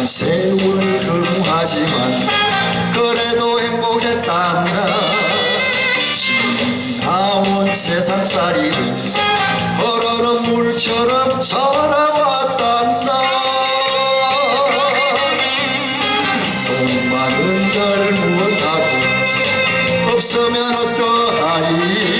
많이 세월이 허무하지만 그래도 행복했단다. 지나온 세상살이를 흐르는 물처럼 살아왔단다. 엄마는 나를 무엇하고 없으면 어떠하니?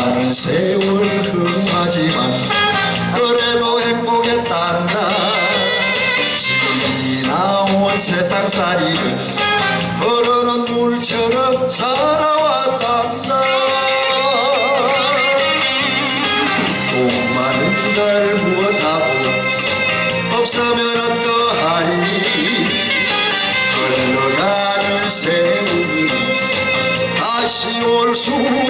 가는 세월 흠하지만 그래도 행복했단다. 지나온 세상살이를 흐르는 물처럼 살아왔단다. 돈 많은 걸 무엇하고 없으면 어떠하리? 흘러가는 세월은 다시 올 수 없